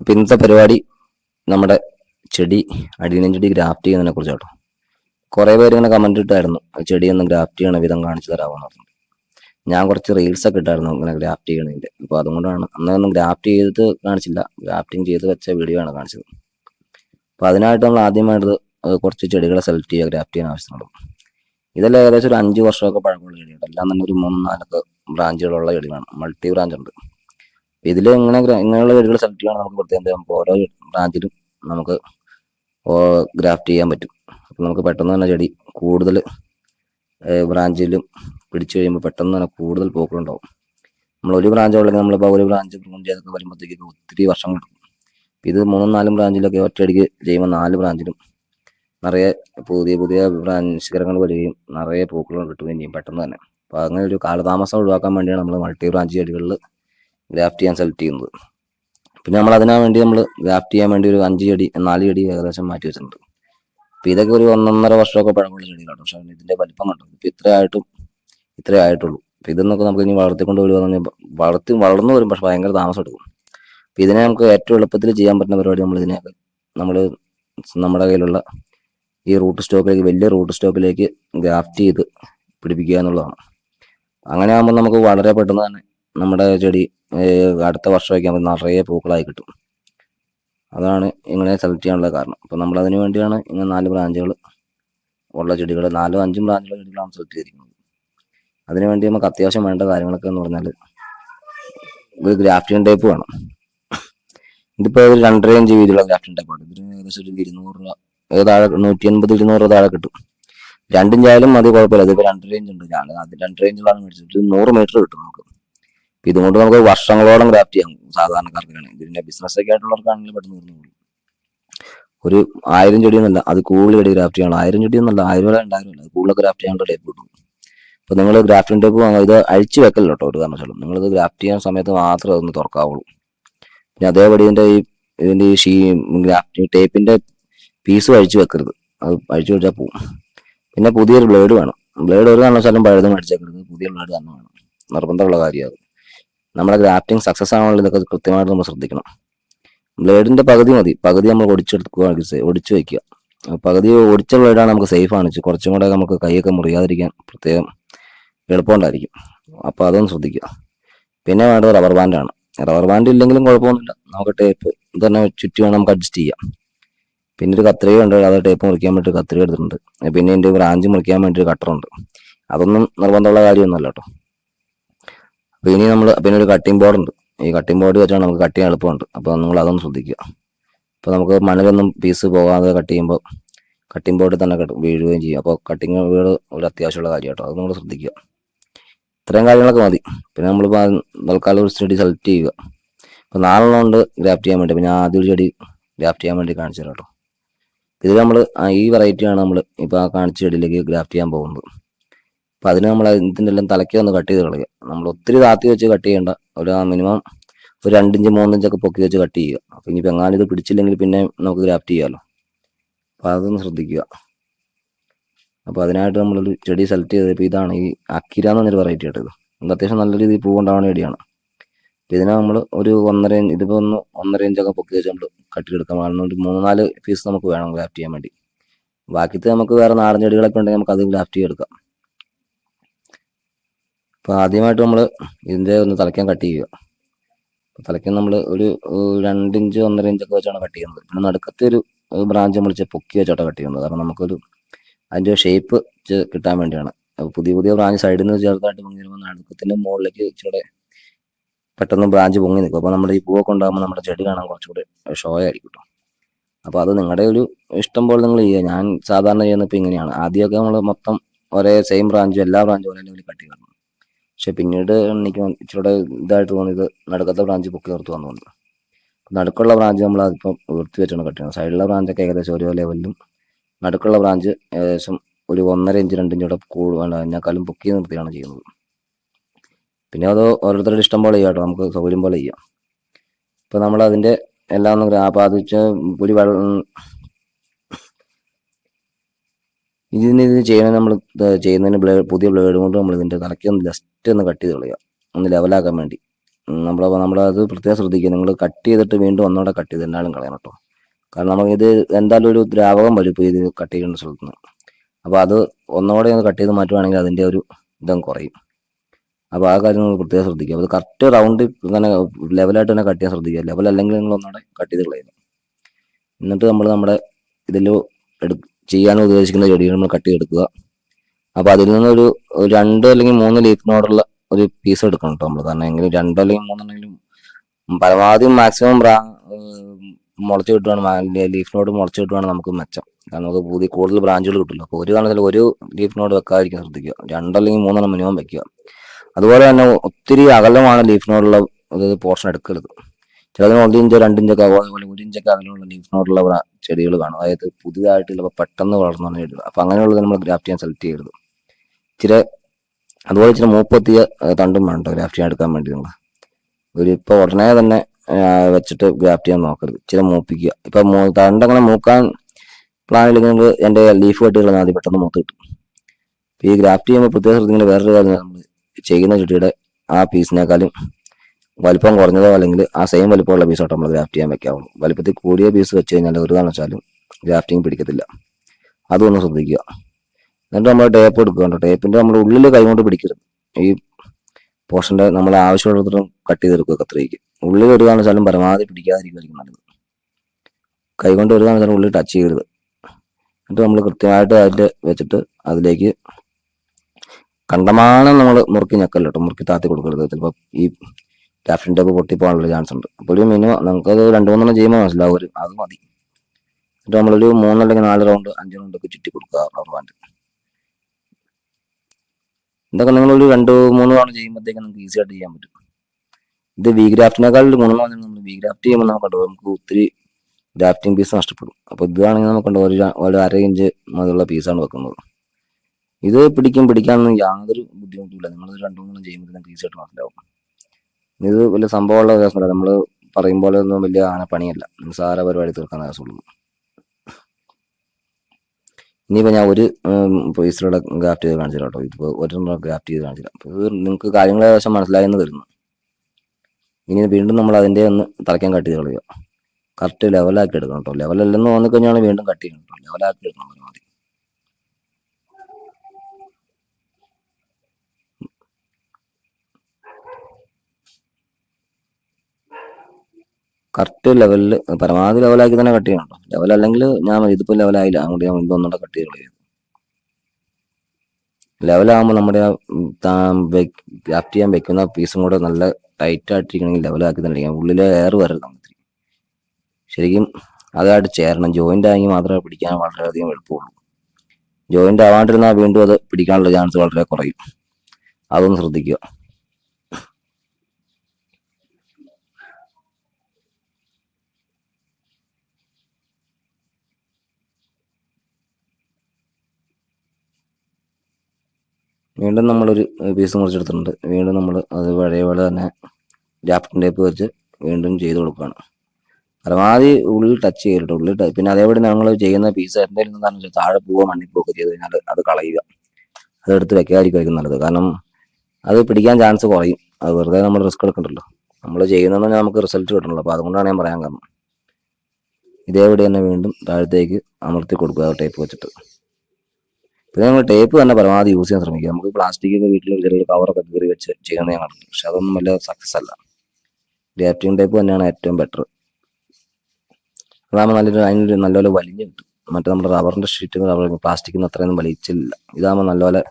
അപ്പൊ ഇന്നത്തെ പരിപാടി നമ്മുടെ ചെടി അടിയനം ചെടി ഗ്രാഫ്റ്റ് ചെയ്യുന്നതിനെ കുറിച്ചാട്ടോ കുറെ പേര് ഇങ്ങനെ കമന്റ് ഇട്ടായിരുന്നു ചെടി ഒന്ന് ഗ്രാഫ്റ്റ് ചെയ്യണ വിധം കാണിച്ചു തരാമെന്ന് പറഞ്ഞു ഞാൻ കുറച്ച് റീൽസ് ഒക്കെ ഇട്ടായിരുന്നു ഇങ്ങനെ ഗ്രാഫ്റ്റ് ചെയ്യണതിന്റെ അപ്പൊ അതുകൊണ്ടാണ് അന്നൊന്നും ഗ്രാഫ്റ്റ് ചെയ്തിട്ട് കാണിച്ചില്ല. ഗ്രാഫ്റ്റിംഗ് ചെയ്ത് വെച്ച വീഡിയോ ആണ് കാണിച്ചത്. അപ്പൊ അതിനായിട്ട് നമ്മൾ ആദ്യമായിട്ട് കുറച്ച് ചെടികളെ സെലക്ട് ചെയ്യുക ഗ്രാഫ്റ്റ് ചെയ്യാൻ ആവശ്യമുള്ളൂ ഇതെല്ലാം ഏകദേശം ഒരു അഞ്ച് വർഷമൊക്കെ പഴക്കമുള്ള ചെടിയുണ്ട് എല്ലാം തന്നെ ഒരു മൂന്ന് നാലൊക്കെ ബ്രാഞ്ചുകളുള്ള ചെടികളാണ്. മൾട്ടി ബ്രാഞ്ച് ഉണ്ട്. ഇതിൽ ഇങ്ങനെ ഇങ്ങനെയുള്ള ചെടികൾ സെലക്ട് ചെയ്യണം നമുക്ക് പ്രത്യേകം നമുക്ക് ഓരോ ബ്രാഞ്ചിലും നമുക്ക് ഗ്രാഫ്റ്റ് ചെയ്യാൻ പറ്റും. അപ്പം നമുക്ക് പെട്ടെന്ന് തന്നെ ചെടി കൂടുതൽ ബ്രാഞ്ചിലും പിടിച്ചു കഴിയുമ്പോൾ പെട്ടെന്ന് തന്നെ കൂടുതൽ പൂക്കളുണ്ടാവും നമ്മൾ ഒരു ബ്രാഞ്ച് ഉള്ളെങ്കിൽ നമ്മളിപ്പോൾ ഒരു ബ്രാഞ്ച് പ്രൂൺ ചെയ്തൊക്കെ വരുമ്പോഴത്തേക്ക് ഒത്തിരി വർഷം കിട്ടും. ഇത് മൂന്നും നാലും ബ്രാഞ്ചിലൊക്കെ ഒറ്റയടിക്ക് ചെയ്യുമ്പോൾ നാല് ബ്രാഞ്ചിലും നിറയെ പുതിയ പുതിയ ബ്രാഞ്ച് ശിഖരങ്ങൾ വരികയും നിറയെ പൂക്കൾ കിട്ടുകയും ചെയ്യും പെട്ടെന്ന് തന്നെ. അപ്പോൾ അങ്ങനെ ഒരു കാലതാമസം ഒഴിവാക്കാൻ വേണ്ടിയാണ് നമ്മൾ മൾട്ടി ബ്രാഞ്ച് ചെടികളിൽ ഗ്രാഫ്റ്റ് ചെയ്യാൻ സെലക്ട് ചെയ്യുന്നത്. പിന്നെ നമ്മൾ അതിനാ വേണ്ടി നമ്മൾ ഗ്രാഫ്റ്റ് ചെയ്യാൻ വേണ്ടി ഒരു അഞ്ച് ചെടി നാല് ചെടി ഏകദേശം മാറ്റി വെച്ചിട്ടുണ്ട്. അപ്പൊ ഇതൊക്കെ ഒരു ഒന്നൊന്നര വർഷമൊക്കെ പഴമുള്ള ചെടികളാണ്. പക്ഷെ ഇതിന്റെ വലിപ്പം കണ്ടു? ഇത്ര ആയിട്ടും ഇത്രേ ആയിട്ടുള്ളൂ. അപ്പൊ ഇതൊന്നൊക്കെ നമുക്ക് ഇനി വളർത്തിക്കൊണ്ട് വരുവാന്ന് വളർത്തി വളർന്നു വരും പക്ഷെ ഭയങ്കര താമസം എടുക്കും. അപ്പൊ ഇതിനെ നമുക്ക് ഏറ്റവും എളുപ്പത്തിൽ ചെയ്യാൻ പറ്റുന്ന പരിപാടി നമ്മൾ ഇതിനെ നമ്മൾ നമ്മുടെ കയ്യിലുള്ള ഈ റൂട്ട് സ്റ്റോക്കിലേക്ക് വലിയ റൂട്ട് സ്റ്റോക്കിലേക്ക് ഗ്രാഫ്റ്റ് ചെയ്ത് പിടിപ്പിക്കുക എന്നുള്ളതാണ്. അങ്ങനെ ആകുമ്പോൾ നമുക്ക് വളരെ പെട്ടെന്ന് തന്നെ നമ്മുടെ ചെടി അടുത്ത വർഷമൊക്കെ ആകുമ്പോൾ നിറയെ പൂക്കളായി കിട്ടും. അതാണ് ഇങ്ങനെ സെലക്ട് ചെയ്യാനുള്ള കാരണം. അപ്പോൾ നമ്മൾ അതിന് വേണ്ടിയാണ് ഇങ്ങനെ നാല് ബ്രാഞ്ചുകൾ ഉള്ള ചെടികൾ നാലും അഞ്ചും ബ്രാഞ്ചുള്ള ചെടികളാണ് സെലക്ട് ചെയ്തിരിക്കുന്നത്. അതിനുവേണ്ടി നമുക്ക് അത്യാവശ്യം വേണ്ട കാര്യങ്ങളൊക്കെ എന്ന് പറഞ്ഞാൽ ഒരു ഗ്രാഫ്റ്റിംഗ് ടൈപ്പ് വേണം. ഇതിപ്പോൾ ഒരു രണ്ടര ഇഞ്ച് വീതിയുള്ള ഗ്രാഫ്റ്റിംഗ് ടൈപ്പാണ് ഇതിന് ഏകദേശം ഒരു ഇരുന്നൂറ് രൂപ താഴെ നൂറ്റി അൻപത് ഇരുന്നൂറ് രൂപ താഴെ കിട്ടും. രണ്ടിഞ്ചായാലും മതി കുഴപ്പമില്ല. ഇതിപ്പോൾ രണ്ടര ഇഞ്ച് ഉണ്ട്. ഞാൻ അത് രണ്ടര ഇഞ്ചിലാണ് മേടിച്ചത്. നൂറ് മീറ്റർ കിട്ടും നമുക്ക്. ഇതുകൊണ്ട് നമുക്ക് വർഷങ്ങളോളം ഗ്രാഫ്റ്റ് ചെയ്യാം സാധാരണക്കാർക്കാണ്. ഇതിന്റെ ബിസിനസ് ഒക്കെ ആയിട്ടുള്ളവർക്കാണെങ്കിലും പെട്ടെന്ന് തീർന്നു ഒരു ആയിരം ചെടിയൊന്നുമല്ല അത് കൂടുതൽ ചെടി ഗ്രാഫ്റ്റ് ചെയ്യണം. ആയിരം ചെടിയൊന്നുമല്ല ആയിരം അല്ല രണ്ടായിരം അല്ല കൂടുതൽ ഗ്രാഫ്റ്റ് ചെയ്യാനുള്ള ടേപ്പ് കിട്ടും. അപ്പൊ നിങ്ങൾ ഗ്രാഫ്റ്റിംഗ് ടേപ്പ് വാങ്ങുക ഇത് അഴിച്ചു വെക്കല്ലോ കേട്ടോ ഒരു നിങ്ങൾ ഇത് ഗ്രാഫ്റ്റ് ചെയ്യാൻ സമയത്ത് മാത്രമേ അതൊന്ന് തുറക്കാവുള്ളൂ. പിന്നെ അതേപടി ഇതിന്റെ ഈ ഇതിന്റെ ഈ ഷീ ഗ്രാഫ്റ്റിംഗ് ടേപ്പിന്റെ പീസ് അഴിച്ചു വെക്കരുത്. അത് അഴിച്ചു വെച്ചാൽ പോവും. പിന്നെ പുതിയൊരു ബ്ലേഡ് വേണം. ബ്ലേഡ് ഒരു കാരണവശാലും പഴുതും അടിച്ചേക്കരുത്. പുതിയ ബ്ലേഡ് തന്നെ വേണം. നിർബന്ധമുള്ള കാര്യമാണ് നമ്മുടെ ഗ്രാഫ്റ്റിംഗ് സക്സസ് ആണല്ലോ ഇതൊക്കെ കൃത്യമായിട്ട് നമ്മൾ ശ്രദ്ധിക്കണം. ബ്ലേഡിന്റെ പകുതി മതി. പകുതി നമ്മൾ ഒടിച്ചെടുക്കുക ഒടിച്ചു വയ്ക്കുക പകുതി ഒടിച്ച ബ്ലേഡാണ് നമുക്ക് സേഫ് ആണ്. കുറച്ചും കൂടെ നമുക്ക് കൈയൊക്കെ മുറിയാതിരിക്കാൻ പ്രത്യേകം എളുപ്പമുണ്ടായിരിക്കും. അപ്പോൾ അതൊന്ന് ശ്രദ്ധിക്കുക. പിന്നെ വേണ്ടത് റബ്ബർ ബാൻഡാണ് റബ്ബർ ബാൻഡ് ഇല്ലെങ്കിലും കുഴപ്പമൊന്നുമില്ല. നമുക്ക് ടേപ്പ് തന്നെ ചുറ്റി വേണം നമുക്ക് അഡ്ജസ്റ്റ് ചെയ്യാം. പിന്നെ ഒരു കത്രിക ഉണ്ട്. അത് ടേപ്പ് മുറിക്കാൻ വേണ്ടി കത്രിക എടുത്തിട്ടുണ്ട്. പിന്നെ എന്റെ ബ്രാഞ്ച് മുറിക്കാൻ വേണ്ടി ഒരു കട്ടറുണ്ട് അതൊന്നും നിർബന്ധമുള്ള കാര്യമൊന്നുമല്ല കേട്ടോ. അപ്പൊ ഇനി നമ്മൾ പിന്നെ ഒരു കട്ടിംഗ് ബോർഡ് ഉണ്ട്. ഈ കട്ടിംഗ് ബോർഡ് വെച്ചാൽ നമുക്ക് കട്ട് ചെയ്യാൻ എളുപ്പമുണ്ട്. അപ്പോൾ നിങ്ങൾ അതൊന്ന് ശ്രദ്ധിക്കുക. അപ്പോൾ നമുക്ക് മണലൊന്നും പീസ് പോകാതെ കട്ട് ചെയ്യുമ്പോൾ കട്ടിംഗ് ബോർഡിൽ തന്നെ വീഴുകയും ചെയ്യും. അപ്പോൾ കട്ടിംഗ് വീട് ഒരു അത്യാവശ്യമുള്ള കാര്യം കേട്ടോ അത് നിങ്ങൾ ശ്രദ്ധിക്കുക. ഇത്രയും കാര്യങ്ങളൊക്കെ മതി. പിന്നെ നമ്മളിപ്പോൾ തൽക്കാലം ഒരു ചെടി സെലക്ട് ചെയ്യുക. അപ്പോൾ നാലെണ്ണം ഉണ്ട് ഗ്രാഫ്റ്റ് ചെയ്യാൻ വേണ്ടി. പിന്നെ ആദ്യം ഒരു ചെടി ഗ്രാഫ്റ്റ് ചെയ്യാൻ വേണ്ടി കാണിച്ചു തരാം കേട്ടോ ഇതിൽ നമ്മൾ ഈ വെറൈറ്റിയാണ് നമ്മൾ ഇപ്പോൾ ആ കാണിച്ച ചെടിയിലേക്ക് ഗ്രാഫ്റ്റ് ചെയ്യാൻ പോകുന്നത്. അപ്പൊ അതിന് നമ്മൾ ഇതിന്റെ എല്ലാം തലയ്ക്ക് ഒന്ന് കട്ട് ചെയ്ത് കളയുക. നമ്മൾ ഒത്തിരി താത്തി വെച്ച് കട്ട് ചെയ്യേണ്ട. ഒരു മിനിമം ഒരു രണ്ടിഞ്ച് മൂന്നിഞ്ചൊക്കെ പൊക്കി വെച്ച് കട്ട് ചെയ്യുക. അപ്പൊ ഇനി പെങ്ങാൻ ഇത് പിടിച്ചില്ലെങ്കിൽ പിന്നെ നമുക്ക് ഗ്രാഫ്റ്റ് ചെയ്യാമല്ലോ അപ്പൊ അതൊന്ന് ശ്രദ്ധിക്കുക. അപ്പൊ അതിനായിട്ട് നമ്മളൊരു ചെടി സെലക്ട് ചെയ്തത് ഇപ്പൊ ഇതാണ്. ഈ അക്കിര എന്ന് പറഞ്ഞൊരു വെറൈറ്റി ഇത്. ഇത് അത്യാവശ്യം നല്ല രീതിയിൽ പൂ ഉണ്ടാവുന്ന ചെടിയാണ്. അപ്പൊ ഇതിനെ നമ്മൾ ഒരു ഒന്നര ഇഞ്ച് ഒന്ന് ഒന്നര ഇഞ്ചൊക്കെ പൊക്കി വെച്ച് നമ്മൾ കട്ടിയെടുക്കാം കാരണം ഒരു മൂന്ന് നാല് പീസ് നമുക്ക് വേണം ഗ്രാഫ്റ്റ് ചെയ്യാൻ വേണ്ടി. ബാക്കിത്തെ നമുക്ക് വേറെ നാടൻ ചെടികളൊക്കെ ഉണ്ടെങ്കിൽ നമുക്ക് അത് ഗ്രാഫ്റ്റ് ചെയ്തെടുക്കാം. അപ്പൊ ആദ്യമായിട്ട് നമ്മൾ ഇതിന്റെ ഒന്ന് തലയ്ക്കാൻ കട്ട് ചെയ്യുക. തലയ്ക്കാൻ നമ്മൾ ഒരു രണ്ട് ഇഞ്ച് ഒന്നര ഇഞ്ചൊക്കെ വെച്ചാണ് കട്ട് ചെയ്യുന്നത്. പിന്നെ നടുക്കത്തെ ഒരു ബ്രാഞ്ച് നമ്മൾ പൊക്കി വെച്ചാണ് കട്ട് ചെയ്യുന്നത്. കാരണം നമുക്കൊരു അതിന്റെ ഷേപ്പ് കിട്ടാൻ വേണ്ടിയാണ്. പുതിയ പുതിയ ബ്രാഞ്ച് സൈഡിൽ നിന്ന് ചേർത്തായിട്ട് പൊങ്ങി വരുമ്പോൾ നടുക്കത്തിന്റെ മുകളിലേക്ക് ഇച്ചിരി പെട്ടെന്ന് ബ്രാഞ്ച് പൊങ്ങി നിൽക്കും അപ്പൊ നമ്മുടെ ഈ പൂവൊക്കെ ഉണ്ടാകുമ്പോൾ നമ്മുടെ ചെടി കാണാൻ കുറച്ചുകൂടി ഷോ ആയിരിക്കും കേട്ടോ അപ്പൊ അത് നിങ്ങളുടെ ഒരു ഇഷ്ടം പോലെ നിങ്ങൾ ചെയ്യുക. ഞാൻ സാധാരണ ചെയ്യുന്നത് ഇപ്പൊ ഇങ്ങനെയാണ്. ആദ്യമൊക്കെ നമ്മൾ മൊത്തം ഒരേ സെയിം ബ്രാഞ്ചും എല്ലാ ബ്രാഞ്ചും ഒരേ ലെവലിൽ കട്ട് ചെയ്യണം. പക്ഷെ പിന്നീട് എനിക്ക് ഇച്ചിരി ഇതായിട്ട് തോന്നിയത് നടുക്കത്തെ ബ്രാഞ്ച് പൊക്കി നിർത്തി തോന്നുന്നു നടുക്കുള്ള ബ്രാഞ്ച് നമ്മൾ അതിപ്പം ഉയർത്തി വെച്ചാണ് കട്ട് സൈഡിലുള്ള ബ്രാഞ്ചൊക്കെ ഏകദേശം ഓരോ ലെവലിലും നടുക്കുള്ള ബ്രാഞ്ച് ഏകദേശം ഒരു ഒന്നര ഇഞ്ച് രണ്ട് ഇഞ്ചോടെ കൂടുവാണ് അതിനേക്കാളും പൊക്കി നിർത്തിയാണ് ചെയ്യുന്നത്. പിന്നെ അത് ഓരോരുത്തരുടെ ഇഷ്ടം പോലെ ചെയ്യാം കേട്ടോ. നമുക്ക് സൗകര്യം പോലെ ചെയ്യാം. ഇപ്പം നമ്മൾ അതിന്റെ എല്ലാം ഒന്ന് അപ്പോൾ അത് വെച്ച് ഒരു വെള്ളം ഇതിന് ഇത് ചെയ്യണം നമ്മൾ ചെയ്യുന്നതിന് ബ്ലേഡ് പുതിയ ബ്ലേഡ് കൊണ്ട് നമ്മൾ ഇതിന്റെ തലയ്ക്ക് ഒന്ന് ജസ്റ്റ് ഒന്ന് കട്ട് ചെയ്ത് കളയുക. ഒന്ന് ലെവലാക്കാൻ വേണ്ടി. നമ്മൾ നമ്മളത് പ്രത്യേകം ശ്രദ്ധിക്കുക. നിങ്ങൾ കട്ട് ചെയ്തിട്ട് വീണ്ടും ഒന്നുകൂടെ കട്ട് ചെയ്ത് എന്നാലും കളയണം കേട്ടോ. കാരണം നമുക്ക് ഇത് എന്തായാലും ഒരു ദ്രാവകം വരും ഇപ്പോൾ ഇത് കട്ട് ചെയ്യേണ്ട സ്ഥലത്ത് നിന്ന്. അപ്പോൾ അത് ഒന്നുകൂടെ ഒന്ന് കട്ട് ചെയ്ത് മാറ്റുവാണെങ്കിൽ അതിന്റെ ഒരു ഇതം കുറയും. അപ്പോൾ ആ കാര്യം നിങ്ങൾ പ്രത്യേകം ശ്രദ്ധിക്കുക. അത് കറക്റ്റ് റൗണ്ട് തന്നെ ലെവലായിട്ട് തന്നെ കട്ട് ചെയ്യാൻ ശ്രദ്ധിക്കുക. ലെവൽ അല്ലെങ്കിൽ നിങ്ങൾ ഒന്നുകൂടെ കട്ട് ചെയ്ത് കളയുന്നു. എന്നിട്ട് നമ്മൾ നമ്മുടെ ഇതിൽ എടു ചെയ്യാൻ ഉദ്ദേശിക്കുന്ന ചെടികൾ നമ്മൾ കട്ട് ചെയ്തെടുക്കുക. അപ്പോൾ അതിൽ നിന്നൊരു രണ്ട് അല്ലെങ്കിൽ മൂന്ന് ലീഫിനോടുള്ള ഒരു പീസ് എടുക്കണം കേട്ടോ നമ്മൾ കാരണം എങ്കിലും രണ്ടോ അല്ലെങ്കിൽ മൂന്നെണ്ണെങ്കിലും പരമാവധി മാക്സിമം ബ്രാ മുളച്ച് കിട്ടുവാണ്. ലീഫിനോട് മുളച്ച് കിട്ടുവാണ് നമുക്ക് മെച്ചം. കാരണം നമുക്ക് പുതിയ കൂടുതൽ ബ്രാഞ്ചുകൾ കിട്ടില്ല. അപ്പോൾ ഒരു കാരണത്തിൽ ഒരു ലീഫിനോട് വെക്കാതിരിക്കാൻ ശ്രദ്ധിക്കുക. രണ്ടല്ലെങ്കിൽ മൂന്നെണ്ണം മിനിമം വെക്കുക. അതുപോലെ തന്നെ ഒത്തിരി അകലമാണ് ലീഫിനോടുള്ള പോർഷൻ എടുക്കരുത്. ചിലതിന് ഒന്ന് ഇഞ്ചോ രണ്ട് ഇഞ്ചൊക്കെ അതുപോലെ ഒരു ഇഞ്ചൊക്കെ അകലെയുള്ള ലീഫ് നോട്ടുള്ള ചെടികൾ കാണും. അതായത് പുതിയതായിട്ട് ചിലപ്പോൾ പെട്ടെന്ന് വളർന്നു വന്ന ചെടികൾ അപ്പോൾ അങ്ങനെയുള്ളത് നമ്മൾ ഗ്രാഫ്റ്റ് ചെയ്യാൻ സെലക്ട് ചെയ്യരുത്. ഇച്ചിരി അതുപോലെ ഇച്ചിരി മൂപ്പത്തിയ തണ്ടും വേണ്ട ഗ്രാഫ്റ്റ് ചെയ്യാൻ എടുക്കാൻ വേണ്ടി നിങ്ങൾ ഒരു ഇപ്പോൾ ഉടനെ തന്നെ വെച്ചിട്ട് ഗ്രാഫ്റ്റ് ചെയ്യാൻ നോക്കരുത്. ഇച്ചിരി മൂപ്പിക്കുക. ഇപ്പം തണ്ടങ്ങനെ മൂക്കാൻ പ്ലാനില്ലെങ്കിൽ എന്റെ ലീഫ് കെട്ടുകൾ ആദ്യം പെട്ടെന്ന് മൂത്ത് കിട്ടും. ഈ ഗ്രാഫ്റ്റ് ചെയ്യുമ്പോൾ പ്രത്യേക ശ്രദ്ധിക്കേണ്ട വേറൊരു കാര്യം നമ്മൾ ചെയ്യുന്ന ചെടിയുടെ ആ പീസിനേക്കാളും വലിപ്പം കുറഞ്ഞതോ അല്ലെങ്കിൽ ആ സെയിം വലിപ്പമുള്ള പീസോട്ട് നമ്മൾ ഗ്രാഫ്റ്റ് ചെയ്യാൻ വെക്കാവുള്ളൂ വലിപ്പത്തിൽ കൂടിയ പീസ് വെച്ച് കഴിഞ്ഞാൽ ഒരു വെച്ചാലും ഗ്രാഫ്റ്റിംഗ് പിടിക്കത്തില്ല. അതൊന്ന് ശ്രദ്ധിക്കുക. എന്നിട്ട് നമ്മൾ ടേപ്പ് എടുക്കുക. ടേപ്പിന്റെ നമ്മുടെ ഉള്ളിൽ കൈകൊണ്ട് പിടിക്കരുത്. ഈ പോർഷന്റെ നമ്മൾ ആവശ്യമുള്ളത്ര കട്ട് ചെയ്തെടുക്കുക കത്രിക്ക് ഉള്ളിൽ ഒരു വെച്ചാലും പരമാവധി പിടിക്കാതിരിക്കും നല്ലത്. കൈകൊണ്ട് ഒരു കാരണവശാലും ഉള്ളിൽ ടച്ച് ചെയ്യരുത്. എന്നിട്ട് നമ്മൾ കൃത്യമായിട്ട് അതിൽ വെച്ചിട്ട് അതിലേക്ക് കണ്ടമാനം നമ്മൾ മുറുക്കി ഞെക്കല്ലോ മുറുക്കി താത്തി കൊടുക്കരുത്. ചിലപ്പോൾ ഈ ഗ്രാഫ്റ്റിംഗ് ടേപ്പ് പൊട്ടിപ്പോകാനുള്ള ചാൻസ് ഉണ്ട്. അപ്പോൾ ഒരു മിനിമം നമുക്കത് രണ്ട് മൂന്നെണ്ണം ചെയ്യുമ്പോൾ മനസ്സിലാവും. ഒരു അത് മതി. എന്നിട്ട് നമ്മളൊരു മൂന്നല്ലെങ്കിൽ നാല് റൗണ്ട് അഞ്ച് റൗണ്ട് ഒക്കെ ചുറ്റി കൊടുക്കുക റബ്ബർ ബാൻഡ് ഇതൊക്കെ നിങ്ങളൊരു രണ്ട് മൂന്ന് തവണ ചെയ്യുമ്പോഴത്തേക്കും നമുക്ക് ഈസി ആയിട്ട് ചെയ്യാൻ പറ്റും. ഇത് വി ഗ്രാഫ്റ്റിനേക്കാൾ ഗുണം എന്ന് പറഞ്ഞാൽ നമ്മൾ വി ഗ്രാഫ്റ്റ് ചെയ്യുമ്പോൾ നമുക്ക് നമുക്ക് ഒത്തിരി ഗ്രാഫ്റ്റിംഗ് പീസ് നഷ്ടപ്പെടും. അപ്പോൾ ഇതാണെങ്കിൽ നമുക്ക് ഒരു ഒരു അര ഇഞ്ച് മുതലുള്ള പീസാണ് വെക്കുന്നത്. ഇത് പിടിക്കും പിടിക്കാനൊന്നും യാതൊരു ബുദ്ധിമുട്ടില്ല നിങ്ങൾ രണ്ടു മൂന്നും ചെയ്യുമ്പോൾ നിങ്ങൾക്ക് ഈസി ആയിട്ട് മനസ്സിലാവും. ഇത് വലിയ സംഭവമുള്ള കേസല്ല നമ്മൾ പറയും പോലെ ഒന്നും വലിയ ആന പണിയല്ല നിസ്സാര പരിപാടി തീർക്കാൻ കേസുള്ളൂ ഇനിയിപ്പോൾ ഞാൻ ഒരു പൈസയുടെ ഗ്രാഫ്റ്റ് ചെയ്ത് കാണിച്ചു തരാം കേട്ടോ ഇതിപ്പോൾ ഒരെണ്ണം ഗ്രാഫ്റ്റ് ചെയ്ത് കാണിച്ചില്ല അപ്പോൾ ഇത് നിങ്ങൾക്ക് കാര്യങ്ങൾ വശം മനസ്സിലായെന്ന് വരുന്നു ഇനി വീണ്ടും നമ്മൾ അതിന്റെ ഒന്ന് തലയ്ക്കാൻ കട്ട് ചെയ്ത് കളയുക. കറക്റ്റ് ലെവലാക്കി എടുക്കണം കേട്ടോ. ലെവലല്ലെന്ന് തോന്നിക്കഴിഞ്ഞാൽ വീണ്ടും കട്ട് ചെയ്യണം കേട്ടോ. ലെവലാക്കി എടുക്കണം പരമാവധി കറക്റ്റ് ലെവലിൽ പരമാവധി ലെവലാക്കി തന്നെ കട്ട് ചെയ്യണം ലെവൽ അല്ലെങ്കിൽ ഞാൻ ഇതിപ്പോൾ ലെവലായില്ല അങ്ങോട്ട് ഞാൻ വീണ്ടും ഒന്നുകൂടെ കട്ട് ചെയ്ത് കളയും ലെവലാകുമ്പോൾ നമ്മുടെ ഗ്രാഫ്റ്റ് ചെയ്യാൻ വെക്കുന്ന പീസും കൂടെ നല്ല ടൈറ്റ് ആയിട്ടിരിക്കണമെങ്കിൽ ലെവലാക്കി തന്നെ ഇരിക്കാം ഉള്ളിലെ എയർ വരല്ല ശരിക്കും അതായിട്ട് ചേരണം. ജോയിന്റ് ആയെങ്കിൽ മാത്രമേ പിടിക്കാൻ വളരെയധികം എളുപ്പമുള്ളൂ. ജോയിന്റ് ആവാണ്ടിരുന്നാൽ വീണ്ടും അത് പിടിക്കാനുള്ള ചാൻസ് വളരെ കുറയും. അതൊന്ന് ശ്രദ്ധിക്കുക. വീണ്ടും നമ്മളൊരു പീസ് മുറിച്ചെടുത്തിട്ടുണ്ട്. വീണ്ടും നമ്മൾ അത് പഴയ പോലെ തന്നെ ഗ്രാഫ്റ്റിംഗ് ടേപ്പ് വെച്ച് വീണ്ടും ചെയ്ത് കൊടുക്കുകയാണ്. പരമാവധി ഉള്ളിൽ ടച്ച് ചെയ്തിട്ട് ഉള്ളിൽ പിന്നെ അതേപോലെ നമ്മൾ ചെയ്യുന്ന പീസ് എന്തെങ്കിലും എന്താണെന്ന് വെച്ചാൽ താഴെ പോവുക മണ്ണിൽ പോവുക ചെയ്ത് കഴിഞ്ഞാൽ അത് കളയുക. അതെടുത്ത് വെക്കാതിരിക്കും നല്ലത്. കാരണം അത് പിടിക്കാൻ ചാൻസ് കുറയും. അത് വെറുതെ നമ്മൾ റിസ്ക് എടുക്കണ്ടല്ലോ. നമ്മൾ ചെയ്യുന്നതെന്ന് നമുക്ക് റിസൾട്ട് കിട്ടണല്ലോ. അപ്പോൾ അതുകൊണ്ടാണ് ഞാൻ പറയാൻ കാരണം. ഇതേപടി തന്നെ വീണ്ടും താഴത്തേക്ക് അമർത്തി കൊടുക്കുക ടേപ്പ് വെച്ചിട്ട്. പിന്നെ നമ്മൾ ടേപ്പ് തന്നെ പരമാവധി യൂസ് ചെയ്യാൻ ശ്രമിക്കുക നമുക്ക് പ്ലാസ്റ്റിക് ഒക്കെ വീട്ടിൽ ചെറിയ കവറൊക്കെ കീറി വെച്ച് ചെയ്യുന്നത് ഞാൻ പക്ഷെ അതൊന്നും വലിയ സക്സസ് അല്ല. ഗ്രാഫ്റ്റിംഗ് ടേപ്പ് തന്നെയാണ് ഏറ്റവും ബെറ്റർ അതാകുമ്പോൾ നല്ലൊരു അതിനൊരു നല്ലപോലെ വലിഞ്ഞ് കിട്ടും. മറ്റേ നമ്മുടെ റബ്ബറിന്റെ ഷീറ്റ് റബ്ബർ പ്ലാസ്റ്റിക്കിന് അത്രയൊന്നും വലിച്ചില്ല. ഇതാകുമ്പോൾ നല്ലപോലെ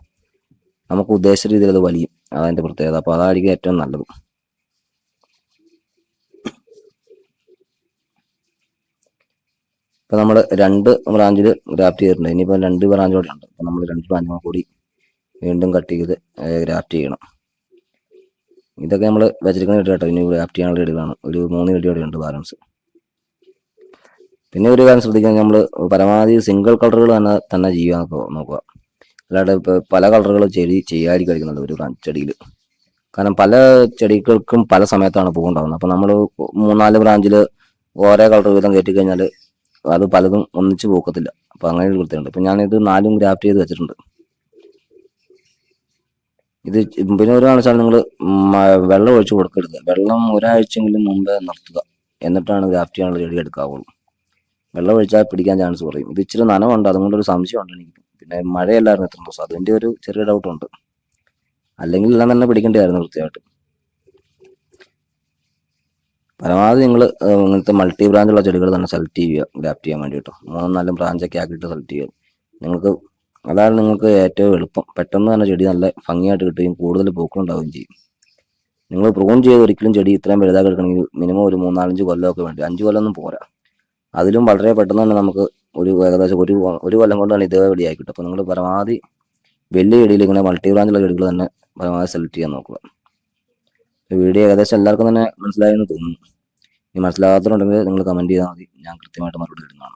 നമുക്ക് ഉദ്ദേശിച്ച രീതിയിൽ അത് വലിയും. അതതിന്റെ പ്രത്യേകത. അപ്പോൾ അതായിരിക്കും ഏറ്റവും നല്ലത്. ഇപ്പൊ നമ്മൾ രണ്ട് ബ്രാഞ്ചിൽ ഗ്രാഫ്റ്റ് ചെയ്തിട്ടുണ്ട്. ഇനിയിപ്പോൾ രണ്ട് ബ്രാഞ്ച് കൂടെ ഉണ്ട്. അപ്പൊ നമ്മൾ രണ്ട് ബ്രാഞ്ചും കൂടി വീണ്ടും കട്ട് ചെയ്ത് ഗ്രാഫ്റ്റ് ചെയ്യണം. ഇതൊക്കെ നമ്മൾ വെച്ചിരിക്കുന്ന ഇടി കേട്ടോ. ഇനി ഗ്രാഫ്റ്റ് ചെയ്യാനുള്ള ഇടികളാണ്. ഒരു മൂന്ന് ഇടിയോടെ ഉണ്ട് ബാലൻസ്. പിന്നെ ഒരു കാര്യം ശ്രദ്ധിക്കാൻ നമ്മൾ പരമാവധി സിംഗിൾ കളറുകൾ തന്നെ തന്നെ ചെയ്യാൻ നോക്കുക അല്ലാതെ പല കളറുകൾ ചെടി ചെയ്യാതി കഴിക്കുന്നുണ്ട് ഒരു ചെടിയിൽ കാരണം പല ചെടികൾക്കും പല സമയത്താണ് പൂവുണ്ടാകുന്നത് അപ്പോൾ നമ്മൾ മൂന്നാൽ ബ്രാഞ്ചിൽ ഓരോ കളർ വീതം കയറ്റി കഴിഞ്ഞാൽ അത് പലതും ഒന്നിച്ച് പോക്കത്തില്ല. അപ്പൊ അങ്ങനെ ഒരു കൃത്യമുണ്ട് ഇപ്പൊ ഞാനിത് നാലും ഗ്രാഫ്റ്റ് ചെയ്ത് വെച്ചിട്ടുണ്ട്. ഇത് പിന്നെ ഒരു കാണിച്ചാൽ നിങ്ങൾ വെള്ളം ഒഴിച്ച് കൊടുക്കരുത്. വെള്ളം ഒരാഴ്ചയെങ്കിലും മുമ്പേ നിർത്തുക. എന്നിട്ടാണ് ഗ്രാഫ്റ്റ് ചെയ്യാനുള്ള ചെടി എടുക്കാവുള്ളൂ. വെള്ളം ഒഴിച്ചാൽ പിടിക്കാൻ ചാൻസ് കുറയും. ഇത് ഇച്ചിരി നനവുണ്ട്. അതുകൊണ്ട് ഒരു സംശയമുണ്ട് എനിക്ക്. പിന്നെ മഴയല്ലായിരുന്നു എത്ര ദിവസം. അതിന്റെ ഒരു ചെറിയ ഡൗട്ടുണ്ട് അല്ലെങ്കിൽ എല്ലാം തന്നെ പിടിക്കേണ്ടതായിരുന്നു കൃത്യമായിട്ട് പരമാവധി നിങ്ങൾ ഇങ്ങനത്തെ മൾട്ടി ബ്രാഞ്ചുള്ള ചെടികൾ തന്നെ സെലക്ട് ചെയ്യുക ഗ്രാഫ്റ്റ് ചെയ്യാൻ വേണ്ടിയിട്ട് മൂന്നും നാലും ബ്രാഞ്ചൊക്കെ ആക്കിയിട്ട് സെലക്ട് ചെയ്യുക. നിങ്ങൾക്ക് അതാണ് നിങ്ങൾക്ക് ഏറ്റവും എളുപ്പം. പെട്ടെന്ന് തന്നെ ചെടി നല്ല ഭംഗിയായിട്ട് കിട്ടുകയും കൂടുതൽ പൂക്കളുണ്ടാവുകയും ചെയ്യും. നിങ്ങൾ പ്രൂൺ ചെയ്ത് ഒരിക്കലും ചെടി ഇത്രയും വലുതാക്കി എടുക്കണമെങ്കിൽ മിനിമം ഒരു മൂന്നാലഞ്ച് കൊല്ലമൊക്കെ വേണ്ടി. അഞ്ച് കൊല്ലമൊന്നും പോരാ. അതിലും വളരെ പെട്ടെന്ന് തന്നെ നമുക്ക് ഒരു ഏകദേശം ഒരു ഒരു കൊല്ലം കൊണ്ട് തന്നെ ഇതേ വെടിയായി കിട്ടും അപ്പോൾ നിങ്ങൾ പരമാവധി വലിയ ചെടിയിൽ ഇങ്ങനെ മൾട്ടി ബ്രാഞ്ചുള്ള ചെടികൾ തന്നെ പരമാവധി സെലക്ട് ചെയ്യാൻ നോക്കുക. വീഡിയോ ഏകദേശം എല്ലാവർക്കും തന്നെ മനസ്സിലായെന്ന് തോന്നുന്നു. ഇനി മനസ്സിലാകാത്തതുണ്ടെങ്കിൽ നിങ്ങൾ കമന്റ് ചെയ്താൽ മതി. ഞാൻ കൃത്യമായിട്ട് മറുപടി തരുന്നതാണ്.